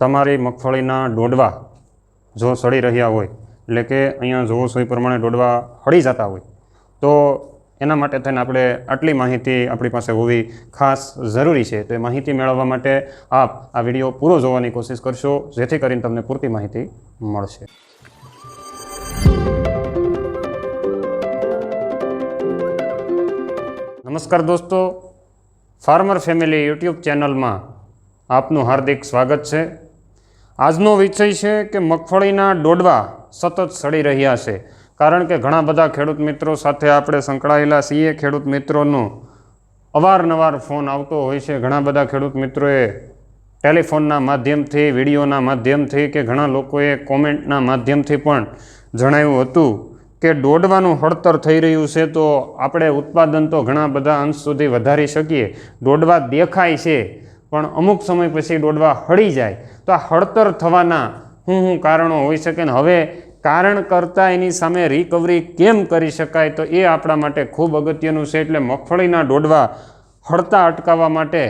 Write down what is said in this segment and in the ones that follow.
તમારી મગફળીના ડોડવા જો સડી રહ્યા હોય, એટલે કે અહીંયા જોવો છો એ પ્રમાણે ડોડવા હળી જતા હોય, તો એના માટે થઈને આપણે આટલી માહિતી આપણી પાસે હોવી ખાસ જરૂરી છે. તો એ માહિતી મેળવવા માટે આપ આ વીડિયો પૂરો જોવાની કોશિશ કરશો, જેથી કરીને તમને પૂરતી માહિતી મળશે. નમસ્કાર દોસ્તો, ફાર્મર ફેમિલી યુટ્યુબ ચેનલમાં આપનું હાર્દિક સ્વાગત છે. આજનો વિષય છે કે મગફળીના ડોડવા સતત સડી રહ્યા છે. કારણ કે ઘણા બધા ખેડૂત મિત્રો સાથે આપણે સંકળાયેલા છીએ. ખેડૂત મિત્રોનો અવારનવાર ફોન આવતો હોય છે. ઘણા બધા ખેડૂત મિત્રોએ ટેલિફોનના માધ્યમથી, વિડીયોના માધ્યમથી કે ઘણા લોકોએ કોમેન્ટના માધ્યમથી પણ જણાવ્યું હતું કે દોડવાનું હળતર થઈ રહ્યું છે તો આપણે ઉત્પાદન તો ઘણા બધા અંશ સુધી વધારી શકીએ. દોડવા દેખાય છે. પણ અમુક સમય પછી દોડવા હળી જાય. તો આ હળતર થવાના શું શું કારણો હોઈ શકે ને? હવે કારણ કરતાં એની સામે રિકવરી કેમ કરી શકાય તો એ આપણા માટે ખૂબ અગત્યનું છે. એટલે મગફળીના દોડવા હળતા અટકાવવા માટે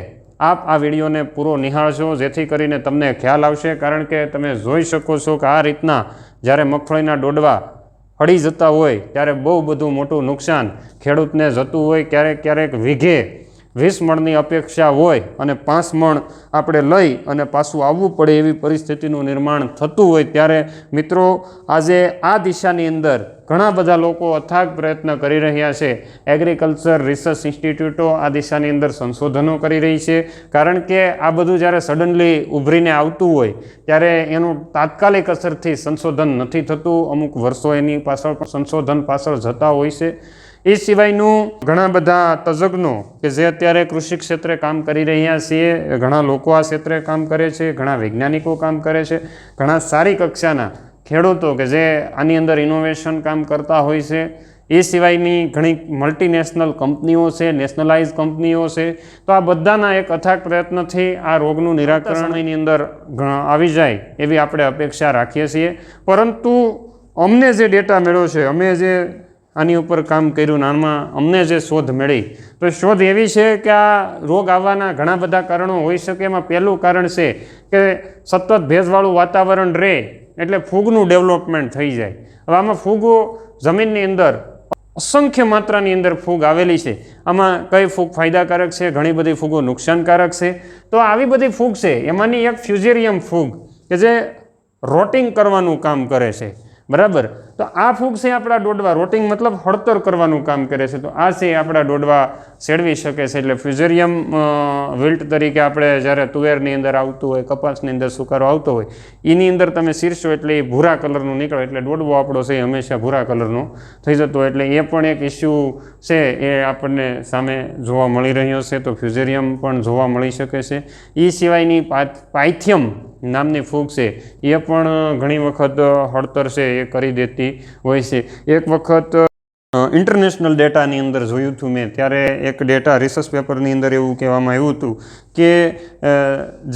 આપ આ વિડીયોને પૂરો નિહાળશો, જેથી કરીને તમને ખ્યાલ આવશે. કારણ કે તમે જોઈ શકો છો કે આ રીતના જ્યારે મગફળીના ડોડવા હળી જતા હોય, ત્યારે બહુ બધું મોટું નુકસાન ખેડૂતને જતું હોય. ક્યારેક ક્યારેક વીઘે વીસ મણની અપેક્ષા હોય અને પાંચ મણ આપણે લઈ અને પાછું આવવું પડે એવી પરિસ્થિતિનું નિર્માણ થતું હોય ત્યારે મિત્રો, આજે આ દિશાની અંદર ઘણા બધા લોકો અથાગ પ્રયત્ન કરી રહ્યા છે. એગ્રીકલ્ચર રિસર્ચ ઇન્સ્ટિટ્યૂટો આ દિશાની અંદર સંશોધનો કરી રહી છે. કારણ કે આ બધું જ્યારે સડનલી ઉભરીને આવતું હોય, ત્યારે એનું તાત્કાલિક અસરથી સંશોધન નથી થતું. અમુક વર્ષો એની પાછળ સંશોધન પાછળ જતા હોય છે. એ સિવાયનું ઘણા બધા તજજ્ઞો કે જે અત્યારે કૃષિ ક્ષેત્રે કામ કરી રહ્યા છીએ, ઘણા લોકો આ ક્ષેત્રે કામ કરે છે, ઘણા વૈજ્ઞાનિકો કામ કરે છે, ઘણા સારી કક્ષાના ખેડૂતો કે જે આની અંદર ઇનોવેશન કામ કરતા હોય છે. એ સિવાયની ઘણી મલ્ટીનેશનલ કંપનીઓ છે નેશનલાઇઝ કંપનીઓ છે. તો આ બધાના એક અથાગ પ્રયત્નથી આ રોગનું નિરાકરણ એની અંદર આવી જાય એવી આપણે અપેક્ષા રાખીએ છીએ. પરંતુ અમને જે ડેટા મળ્યો છે, અમે જે આની ઉપર કામ કર્યું નામાં અમને જે શોધ મળી. તો શોધ એવી છે કે આ રોગ આવવાના ઘણા બધા કારણો હોઈ શકે. એમાં પહેલું કારણ છે કે સતત ભેજવાળું વાતાવરણ રહે એટલે ફૂગનું ડેવલપમેન્ટ થઈ જાય. હવે આમાં ફૂગો જમીનની અંદર અસંખ્ય માત્રાની અંદર ફૂગ આવેલી છે. આમાં કઈ ફૂગ ફાયદાકારક છે? ઘણી બધી ફૂગો નુકસાનકારક છે. તો આવી બધી ફૂગ છે, એમાંની એક ફ્યુઝેરિયમ ફૂગ કે જે રોટિંગ કરવાનું કામ કરે છે. બરાબર? તો આ ફૂગ છે આપણા ડોડવા રોટિંગ મતલબ હળતર કરવાનું કામ કરે છે. તો આ છે આપણા ડોડવા સેડવી શકે છે. એટલે ફ્યુઝેરિયમ વિલ્ટ તરીકે આપણે જ્યારે તુવેરની અંદર આવતું હોય, કપાસની અંદર સુકારો આવતો હોય, એની અંદર તમે શીરશો એટલે એ ભૂરા કલરનું નીકળે. એટલે ડોડવો આપણો છે એ હંમેશા ભૂરા કલરનો થઈ જતો એટલે એ પણ એક ઇસ્યુ છે એ આપણને સામે જોવા મળી રહ્યો છે. તો ફ્યુઝેરિયમ પણ જોવા મળી શકે છે. એ સિવાયની પાથ- પાયથિયમ નામની ફૂગ છે. એ પણ ઘણી વખત હળતર છે, એ કરી દેતી હોય છે. એક વખત ઇન્ટરનેશનલ ડેટાની અંદર જોયું હતું મેં. ત્યારે એક ડેટા રિસર્ચ પેપરની અંદર એવું કહેવામાં આવ્યું હતું કે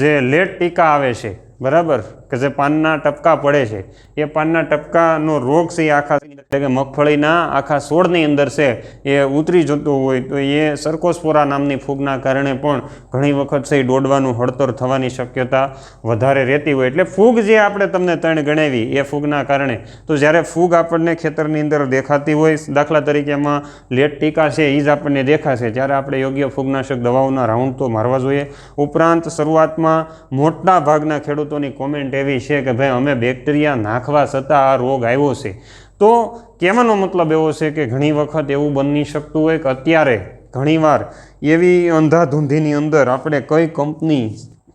જે લેટ ટીકા આવે છે, બરાબર? કે જે પાનના ટપકા પડે છે. એ પાનના ટપકાનો રોગ છે, એ આખા એટલે કે મગફળીના આખા છોડની અંદર છે, એ ઉતરી જતો હોય તો એ સરકોસ્પોરા નામની ફૂગના કારણે પણ ઘણી વખત છે દોડવાનું હળતર થવાની શક્યતા વધારે રહેતી હોય. એટલે ફૂગ જે આપણે તમને ત્રણ ગણાવી, એ ફૂગના કારણે. તો જ્યારે ફૂગ આપણને ખેતરની અંદર દેખાતી હોય, દાખલા તરીકે એમાં લેટ ટીકા છે એ જ આપણને દેખાશે. ત્યારે આપણે યોગ્ય ફૂગનાશક દવાઓના રાઉન્ડ તો મારવા જોઈએ. ઉપરાંત શરૂઆતમાં મોટા ભાગના ખેડૂતોની કોમેન્ટ એવી છે કે, ભાઈ, અમે બેક્ટેરિયા નાખવા છતાં આ રોગ આવ્યો છે. તો કહેવાનો મતલબ એવો છે કે ઘણી વખત એવું બની શકતું હોય કે અત્યારે ઘણીવાર એવી અંધાધૂંધીની અંદર આપણે કઈ કંપની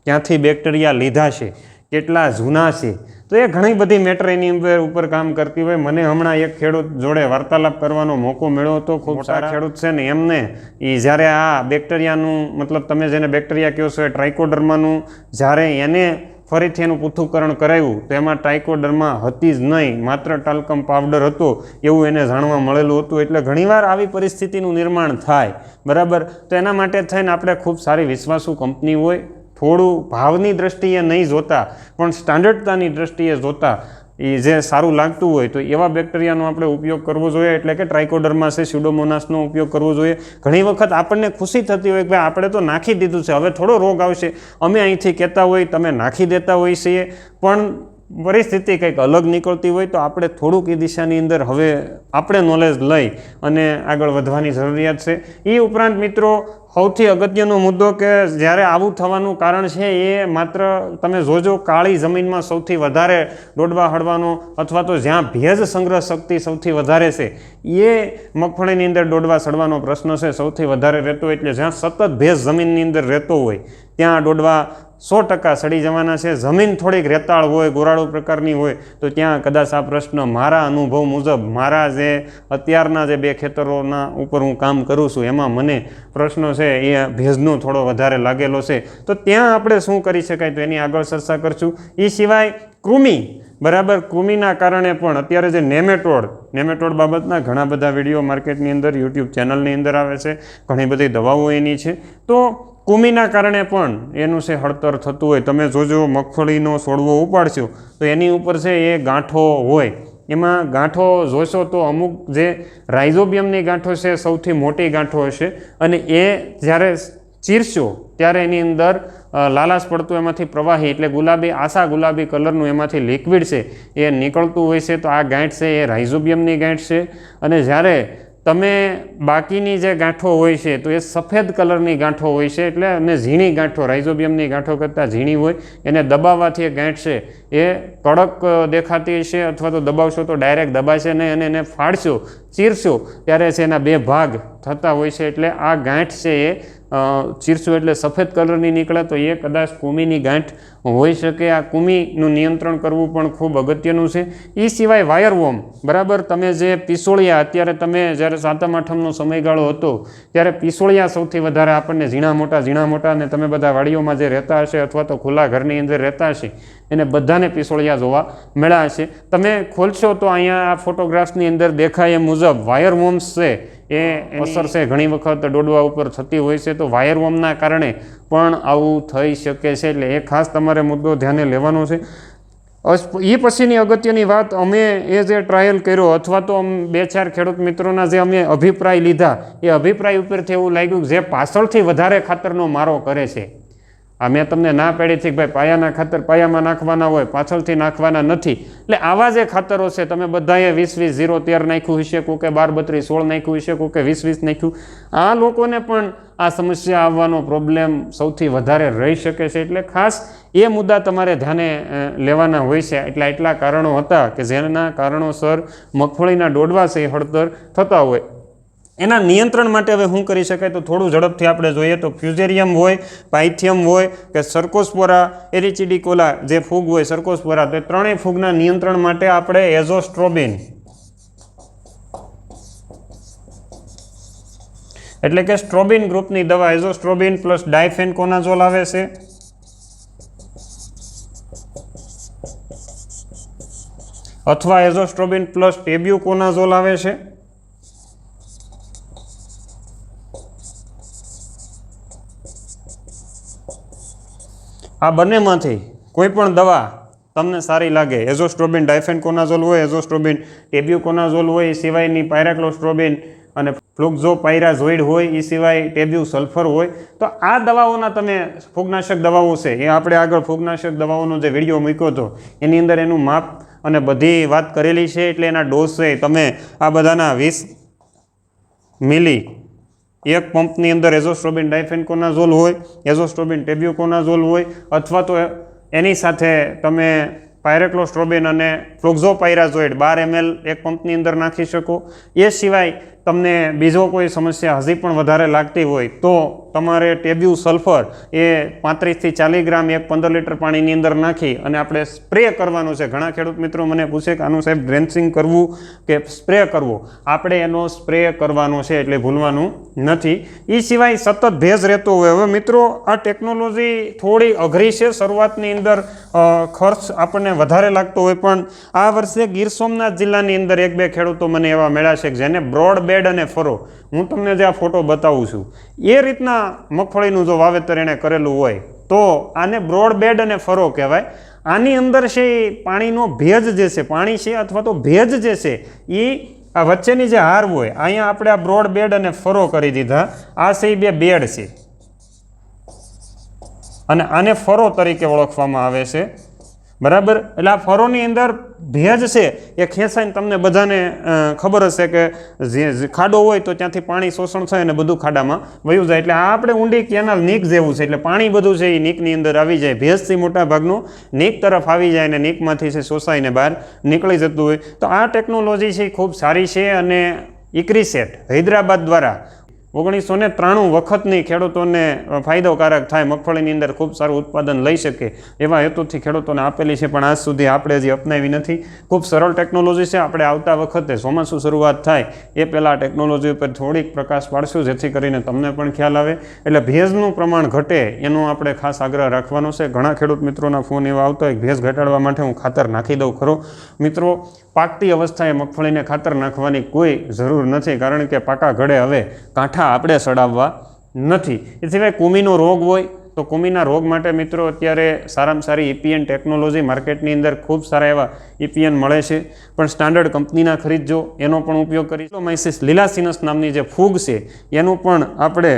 ક્યાંથી બેક્ટેરિયા લીધા છે કેટલા જૂના છે તો એ ઘણી બધી મેટર એની અંદર ઉપર કામ કરતી હોય. મને હમણાં એક ખેડૂત જોડે વાર્તાલાપ કરવાનો મોકો મળ્યો હતો ખૂબ સારા ખેડૂત છે ને એમને. એ જ્યારે આ બેક્ટેરિયાનું મતલબ તમે જેને બેક્ટેરિયા કહો છો એ ટ્રાઇકોડર્માનું જ્યારે એને ફરીથી એનું પૃથ્થકરણ કરાવ્યું તો એમાં ટાઇકોડરમાં હતી જ નહીં. માત્ર ટાલ્કમ પાવડર હતો એવું એને જાણવા મળેલું હતું. એટલે ઘણીવાર આવી પરિસ્થિતિનું નિર્માણ થાય. બરાબર? તો એના માટે થઈને આપણે ખૂબ સારી વિશ્વાસુ કંપની હોય. થોડું ભાવની દ્રષ્ટિએ નહીં જોતા, પણ સ્ટાન્ડર્ડતાની દ્રષ્ટિએ જોતા. એ જે સારું લાગતું હોય તો એવા બેક્ટેરિયાનો આપણે ઉપયોગ કરવો જોઈએ, એટલે કે ટ્રાઇકોડરમાં છે સ્યુડોમોનાસનો ઉપયોગ કરવો જોઈએ. ઘણી વખત આપણને ખુશી થતી હોય કે આપણે તો નાખી દીધું છે, હવે થોડો રોગ આવશે. અમે અહીંથી કહેતા હોય, તમે નાખી દેતા હોઈએ છીએ. પણ પરિસ્થિતિ કંઈક અલગ નીકળતી હોય તો આપણે થોડુંક એ દિશાની અંદર હવે આપણે નોલેજ લઈ અને આગળ વધવાની જરૂરિયાત છે. એ ઉપરાંત મિત્રો, સૌથી અગત્યનો મુદ્દો કે જ્યારે આવું થવાનું કારણ છે, એ માત્ર તમે જોજો કાળી જમીનમાં સૌથી વધારે ડોડવા હળવાનો અથવા તો જ્યાં ભેજ સંગ્રહ શક્તિ સૌથી વધારે છે, એ મગફળીની અંદર ડોડવા સડવાનો પ્રશ્ન છે, સૌથી વધારે રહેતો હોય એટલે જ્યાં સતત ભેજ જમીનની અંદર રહેતો હોય, ત્યાં ડોડવા સો ટકા સડી જવાના છે. જમીન થોડીક રેતાળ હોય, ગોરાળુ પ્રકારની હોય, તો ત્યાં કદાચ આ પ્રશ્ન મારા અનુભવ મુજબ મારા જે અત્યારના જે બે ખેતરોના ઉપર હું કામ કરું છું, એમાં મને પ્રશ્નો છે, એ ભેજનો થોડો વધારે લાગેલો છે. તો ત્યાં આપણે શું કરી શકાય તો એની આગળ ચર્ચા કરશું. એ સિવાય કૃમિ, બરાબર? કૃમિના કારણે પણ અત્યારે જે નેમેટોડ નેમેટોડ બાબતના ઘણા બધા વીડિયો માર્કેટની અંદર, યુટ્યુબ ચેનલની અંદર આવે છે. ઘણી બધી દવાઓ એની છે. તો કૃમિના કારણે પણ એનું છે હળતર થતું હોય. તમે જોજો, મગફળીનો છોડવો ઉપાડશો, તો એની ઉપર છે એ ગાંઠો હોય. એમાં ગાંઠો જોશો તો અમુક જે રાઇઝોબિયમની ગાંઠો છે સૌથી મોટી ગાંઠો હશે અને એ જ્યારે ચીરશો ત્યારે એની અંદર લાલાશ પડતું એમાંથી પ્રવાહી એટલે ગુલાબી, આશા ગુલાબી કલરનું એમાંથી લિક્વિડ છે એ નીકળતું હોય છે. તો આ ગાંઠ છે એ રાઇઝોબિયમની ગાંઠ છે અને જ્યારે તમે બાકીની જે ગાંઠો હોય છે, તો એ સફેદ કલરની ગાંઠો હોય છે, એટલે અને ઝીણી ગાંઠો, રાઇઝોબિયમની ગાંઠો કરતાં ઝીણી હોય, એને દબાવવાથી એ ગાંઠ છે, એ કડક દેખાતી છે અથવા તો દબાવશો તો ડાયરેક્ટ દબાશે નહીં અને એને ફાડશો, ચીરશો, ત્યારે છે એના બે ભાગ થતા હોય છે એટલે આ ગાંઠ છે એ ચીરસું એટલે સફેદ કલરની નીકળે તો એ કદાચ કુમીની ગાંઠ હોઈ શકે. આ કુમીનું નિયંત્રણ કરવું પણ ખૂબ અગત્યનું છે. એ સિવાય વાયરવોમ બરાબર? તમે જે પિસોળિયા અત્યારે તમે જ્યારે સાતમ આઠમનો સમયગાળો હતો, ત્યારે પિસોળિયા સૌથી વધારે આપણને ઝીણા મોટા ઝીણા મોટા અને તમે બધા વાડીઓમાં જે રહેતા હશે અથવા તો ખુલ્લા ઘરની અંદર રહેતા હશે, એને બધાને પિસોળિયા જોવા મળ્યા હશે. તમે ખોલશો તો અહીંયા આ ફોટોગ્રાફ્સની અંદર દેખાય એ મુજબ વાયરવોમ્સ છે એ અસર છે ઘણી વખત ડોડવા ઉપર થતી હોય છે તો વાયરવોમના કારણે પણ આવું થઈ શકે છે. એટલે એ ખાસ તમારે મુદ્દો ધ્યાને લેવાનો છે. એ પછીની અગત્યની વાત અમે એ જે ટ્રાયલ કર્યો અથવા તો અમ બે ચાર ખેડૂત મિત્રોના જે અમે અભિપ્રાય લીધા એ અભિપ્રાય ઉપરથી એવું લાગ્યું કે જે પાછળથી વધારે ખાતરનો મારો કરે છે. આ મેં તમને ના પાડી છે કે ભાઈ પાયાના ખાતર પાયામાં નાખવાના હોય, પાછળથી નાખવાના નથી. એટલે આવા જે ખાતરો છે, તમે બધાએ વીસ વીસ ઝીરો તેર નાખ્યું હશે, કોકે બાર બત્રીસ સોળ નાખ્યું હશે, કોકે વીસ વીસ નાખ્યું. આ લોકોને પણ આ સમસ્યા આવવાનો પ્રોબ્લેમ સૌથી વધારે રહી શકે છે. એટલે ખાસ એ મુદ્દા તમારે ધ્યાને લેવાના હોય છે. એટલા એટલા કારણો હતા કે જેના કારણોસર મગફળીના ડોડવા છે હળદર થતા હોય. એના નિયંત્રણ માટે હવે શું કરી શકાય તો થોડું ઝડપથી આપણે જોઈએ તો ફ્યુઝેરિયમ હોય, પાઇથિયમ હોય કે સર્કોસ્પોરા, એરિચિડિકોલા જે ફૂગ હોય સર્કોસ્પોરા, તો ત્રણેય ફૂગના નિયંત્રણ માટે આપણે એઝોસ્ટ્રોબિન. એટલે કે સ્ટ્રોબિન ગ્રુપની દવા એઝોસ્ટ્રોબિન પ્લસ ડાયફેનકોનાઝોલ આવે છે. અથવા એઝોસ્ટ્રોબિન પ્લસ ટેબ્યુકોનાઝોલ આવે છે. આ બંનેમાંથી કોઈપણ દવા તમને સારી લાગે, એઝોસ્ટ્રોબિન, ડાયફેનકોનાઝોલ હોય, એઝોસ્ટ્રોબિન, ટેબ્યુકોનાઝોલ હોય, એ સિવાયની પાયરાક્લોસ્ટ્રોબિન અને ફ્લુક્ઝોપાયરાઝોઇડ હોય, એ સિવાય ટેબ્યુ સલ્ફર હોય, તો આ દવાઓના તમે ફૂગનાશક દવાઓ છે, એ આપણે આગળ ફૂગનાશક દવાઓનો જે વીડિયો મૂક્યો હતો, એની અંદર એનું માપ અને બધી વાત કરેલી છે, એટલે એના ડોઝ છે તમે આ બધાના વીસ મિલી એક પંપની અંદર એઝોસ્ટ્રોબિન ડાયફેનકોનાઝોલ હોય, એઝોસ્ટ્રોબિન ટેબ્યુકોનાઝોલ હોય, અથવા તો એની સાથે તમે પાયરેક્લોસ્ટ્રોબિન અને ફ્લોક્ઝોપાયરાઝોઇડ બાર એમએલ એક પંપની અંદર નાખી શકો. એ સિવાય તમને બીજો કોઈ સમસ્યા હજી પણ વધારે લાગતી હોય તો તમારે ટેબ્યુ સલ્ફર એ પાંત્રીસથી ચાલીસ ગ્રામ એક પંદર લીટર પાણીની અંદર નાખી અને આપણે સ્પ્રે કરવાનું છે. ઘણા ખેડૂત મિત્રો મને પૂછે કે, આનું સાહેબ ડ્રેન્સિંગ કરવું કે સ્પ્રે કરવો? આપણે એનો સ્પ્રે કરવાનો છે એટલે ભૂલવાનું નથી. એ સિવાય સતત ભેજ રહેતો હોય. હવે મિત્રો, આ ટેકનોલોજી થોડી અઘરી છે. શરૂઆતની અંદર ખર્ચ આપણને વધારે લાગતો હોય, પણ આ વર્ષે ગીર સોમનાથ જિલ્લાની અંદર એક બે ખેડૂતો મને એવા મળ્યા છે કે જેને બ્રોડ બેડ અને ફરો. હું તમને જે આ ફોટો બતાવું છું, એ રીતના મગફળીનું જો વાવેતર એણે કરેલું હોય, તો આને બ્રોડ બેડ અને ફરો કહેવાય. આની અંદર છે એ પાણીનો ભેજ જે છે, પાણી છે અથવા તો ભેજ જે છે એ આ વચ્ચેની જે હાર હોય, અહીંયા આપણે આ બ્રોડ બેડ અને ફરો કરી દીધા. આ છે બે બેડ છે. અને આને ફરો તરીકે ઓળખવામાં આવે છે. બરાબર? એટલે આ ફરોની અંદર ભેજ છે, એ ખેંચાઈને તમને બધાને ખબર હશે કે જે ખાડો હોય તો ત્યાંથી પાણી શોષણ થાય અને બધું ખાડામાં વયું જાય. એટલે આ આપણે ઊંડી કેનાલ નીક જેવું છે, એટલે પાણી બધું છે એ નીકની અંદર આવી જાય. ભેજથી મોટા ભાગનું નીક તરફ આવી જાય અને નીકમાંથી છે શોષાઈને બહાર નીકળી જતું હોય. તો આ ટેકનોલોજી છે એ ખૂબ સારી છે અને ઇક્રીસેટ હૈદરાબાદ દ્વારા ઓગણીસો ને ત્રાણું વખતની ખેડૂતોને ફાયદોકારક થાય, મગફળીની અંદર ખૂબ સારું ઉત્પાદન લઈ શકે એવા હેતુથી ખેડૂતોને આપેલી છે, પણ આજ સુધી આપણે હજી અપનાવી નથી. ખૂબ સરળ ટેકનોલોજી છે, આપણે આવતા વખતે ચોમાસું શરૂઆત થાય, એ પહેલાં ટેકનોલોજી ઉપર થોડીક પ્રકાશ પાડશું, જેથી કરીને તમને પણ ખ્યાલ આવે. એટલે ભેજનું પ્રમાણ ઘટે, એનો આપણે ખાસ આગ્રહ રાખવાનો છે. ઘણા ખેડૂત મિત્રોના ફોન એવા આવતા હોય ભેજ ઘટાડવા માટે હું ખાતર નાખી દઉં ખરો. મિત્રો, પાકતી અવસ્થાએ મગફળીને ખાતર નાખવાની કોઈ જરૂર નથી, કારણ કે પાકા ઘડે હવે કાંઠા આપણે સડાવવા નથી. એ સિવાય કુમીનો રોગ હોય તો કુમીના રોગ માટે મિત્રો અત્યારે સારામાં સારી ઇપીએન ટેકનોલોજી માર્કેટની અંદર ખૂબ સારા એવા ઇપીએન મળે છે. પણ સ્ટાન્ડર્ડ કંપનીના ખરીદજો એનો પણ ઉપયોગ કરી માઇસિસ લીલાસિનસ નામની જે ફૂગ છે, એનું પણ આપણે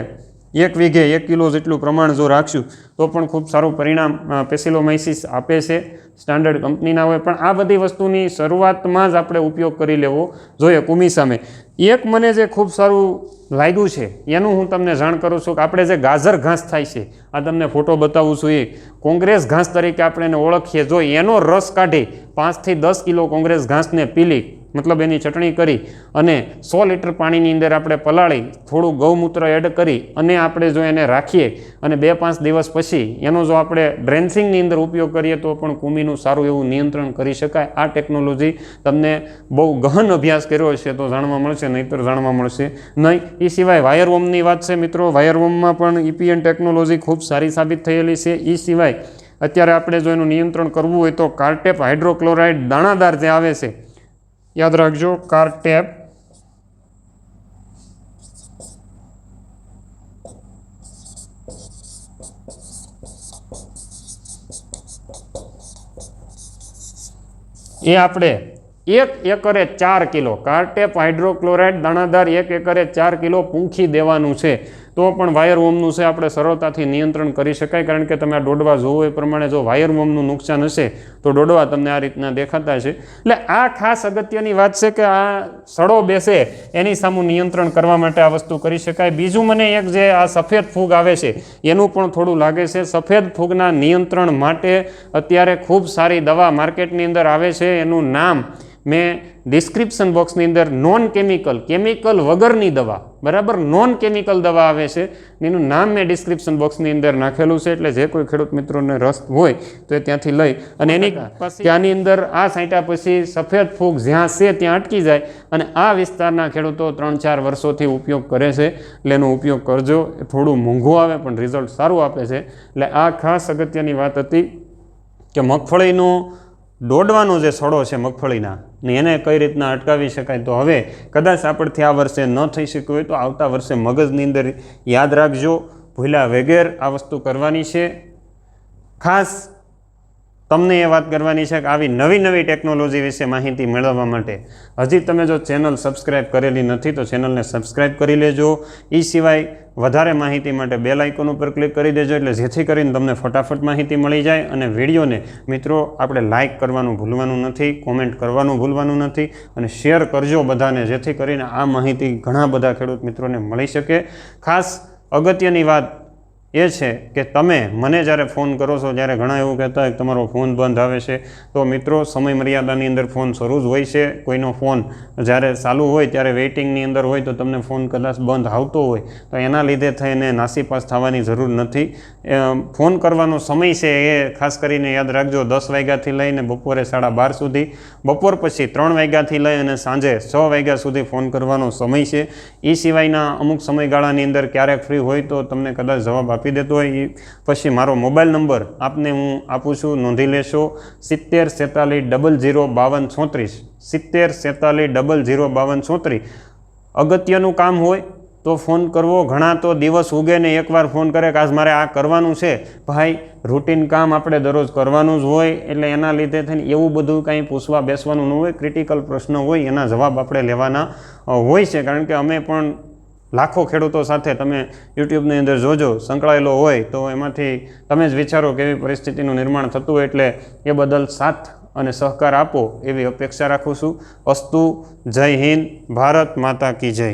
એક વીઘે એક કિલો જેટલું પ્રમાણ જો રાખશું, તો પણ ખૂબ સારું પરિણામ પેસિલોમાઇસિસ આપે છે સ્ટાન્ડર્ડ કંપનીના હોય. પણ આ બધી વસ્તુની શરૂઆતમાં જ આપણે ઉપયોગ કરી લેવો જોઈએ કુમી સામે. એક મને જે ખૂબ સારું લાગ્યું છે, એનું હું તમને જાણ કરું છું કે આપણે જે ગાજર ઘાસ થાય છે, આ તમને ફોટો બતાવું છું એ કોંગ્રેસ ઘાસ તરીકે આપણે એને ઓળખીએ. જો એનો રસ કાઢી પાંચથી દસ કિલો કોંગ્રેસ ઘાસને પીલી મતલબ એની ચટણી કરી અને સો લીટર પાણીની અંદર આપણે પલાળી, થોડું ગૌમૂત્ર એડ કરી અને આપણે જો એને રાખીએ અને બે પાંચ દિવસ પછી એનો જો આપણે ડ્રેન્સિંગની અંદર ઉપયોગ કરીએ તો પણ કુમીનું સારું એવું નિયંત્રણ કરી શકાય. આ ટેકનોલોજી તમને બહુ ગહન અભ્યાસ કર્યો હશે તો જાણવા મળશે, નહીંતર જાણવા મળશે નહીં. એ સિવાય વાયરવોમની વાત છે મિત્રો. વાયરવોમમાં પણ ઇપીએન ટેકનોલોજી ખૂબ સારી સાબિત થયેલી છે. એ સિવાય અત્યારે આપણે જો એનું નિયંત્રણ કરવું હોય તો કાર્ટેપ હાઇડ્રોક્લોરાઇડ દાણાદાર જે આવે છે યાદ રાખજો કાર્ટેપ એ આપણે એક એકરે ચાર કિલો. કાર્ટેપ હાઇડ્રોક્લોરાઇડ દાણાદાર એક એકરે ચાર કિલો પૂંખી દેવાનું છે. તો પણ વાયરવોમનું છે, આપણે સરળતાથી નિયંત્રણ કરી શકાય. કારણ કે તમે આ ડોડવા જોવો એ પ્રમાણે જો વાયરવોમનું નુકસાન હશે, તો ડોડવા તમને આ રીતના દેખાતા છે એટલે આ ખાસ અગત્યની વાત છે કે આ સડો બેસે, એની સામું નિયંત્રણ કરવા માટે આ વસ્તુ કરી શકાય. બીજું મને એક જે આ સફેદ ફૂગ આવે છે, એનું પણ થોડું લાગે છે. સફેદ ફૂગના નિયંત્રણ માટે અત્યારે ખૂબ સારી દવા માર્કેટની અંદર આવે છે, એનું નામ મેં ડિસ્ક્રિપ્શન બોક્સની અંદર નોન કેમિકલ કેમિકલ વગરની દવા બરાબર? નોન કેમિકલ દવા આવે છે. એનું નામ મેં ડિસ્ક્રિપ્શન બોક્સની અંદર નાખેલું છે એટલે જે કોઈ ખેડૂત મિત્રોને રસ હોય તો એ ત્યાંથી લઈ અને એની ત્યાંની અંદર આ સાંટા પછી સફેદ ફૂગ જ્યાં છે ત્યાં અટકી જાય અને આ વિસ્તારના ખેડૂતો ત્રણ ચાર વર્ષોથી ઉપયોગ કરે છે એટલે એનો ઉપયોગ કરજો. એ થોડું મોંઘું આવે પણ રિઝલ્ટ સારું આપે છે. એટલે આ ખાસ અગત્યની વાત હતી કે મગફળીનું દોડવાનો જે સડો છે મગફળીના, ને એને કઈ રીતના અટકાવી શકાય? તો હવે કદાચ આપણથી આ વર્ષે ન થઈ શક્યું હોય તો આવતા વર્ષે મગજની અંદર યાદ રાખજો. ભૂલા વગેર આ વસ્તુ કરવાની છે. ખાસ તમને એ વાત કરવાની છે કે આવી નવી નવી ટેકનોલોજી વિશે માહિતી મેળવવા માટે હજી તમે જો ચેનલ સબસ્ક્રાઇબ કરેલી નથી તો ચેનલને સબસ્ક્રાઇબ કરી લેજો. એ સિવાય વધારે માહિતી માટે બેલ આઇકોન ઉપર ક્લિક કરી દેજો એટલે જેથી કરીને તમને ફટાફટ માહિતી મળી જાય અને વિડીયોને મિત્રો આપણે લાઇક કરવાનું ભૂલવાનું નથી, કોમેન્ટ કરવાનું ભૂલવાનું નથી અને શેર કરજો બધાને જેથી કરીને આ માહિતી ઘણા બધા ખેડૂત મિત્રોને મળી શકે. ખાસ અગત્યની વાત એ છે કે તમે મને જ્યારે ફોન કરો છો, જ્યારે ઘણા એવું કહેતા હોય કે તમારો ફોન બંધ આવે છે, તો મિત્રો સમય મર્યાદાની અંદર ફોન શરૂ જ હોય છે. કોઈનો ફોન જ્યારે ચાલુ હોય, ત્યારે વેઇટિંગની અંદર હોય તો તમને ફોન કદાચ બંધ આવતો હોય. તો એના લીધે થઈને નાસીપાસ થવાની જરૂર નથી. ફોન કરવાનો સમય છે એ ખાસ કરીને યાદ રાખજો, દસ વાગ્યાથી લઈને બપોરે સાડા બાર સુધી. બપોર પછી ત્રણ વાગ્યાથી લઈ અને સાંજે છ વાગ્યા સુધી ફોન કરવાનો સમય છે. એ સિવાયના અમુક સમયગાળાની અંદર ક્યારેક ફ્રી હોય તો તમને કદાચ જવાબ આપી દેતો હોય એ પછી મારો મોબાઈલ નંબર આપને હું આપું છું, નોંધી લેશો. સિત્તેર સેતાલીસ ડબલ ઝીરો બાવન છોત્રીસ. સિત્તેર સેતાલીસ ડબલ ઝીરો બાવન ચોત્રીસ અગત્યનું કામ હોય તો ફોન કરવો. ઘણા તો દિવસ ઉગે ને એકવાર ફોન કરે કે આજ મારે આ કરવાનું છે. ભાઈ, રૂટીન કામ આપણે દરરોજ કરવાનું જ હોય. એટલે એના લીધે થઈને એવું બધું કાંઈ પૂછવા બેસવાનું ન હોય. ક્રિટિકલ પ્રશ્ન હોય, એના જવાબ આપણે લેવાના હોય છે. કારણ કે અમે પણ લાખો ખેડૂતો સાથે તમે યુટ્યુબની અંદર જોજો, સંકળાયેલો હોય તો એમાંથી તમે જ વિચારો કેવી પરિસ્થિતિનું નિર્માણ થતું એટલે એ બદલ સાથ અને સહકાર આપો એવી અપેક્ષા રાખું છું. અસ્તુ, જય હિન્દ, ભારત માતા કી જય.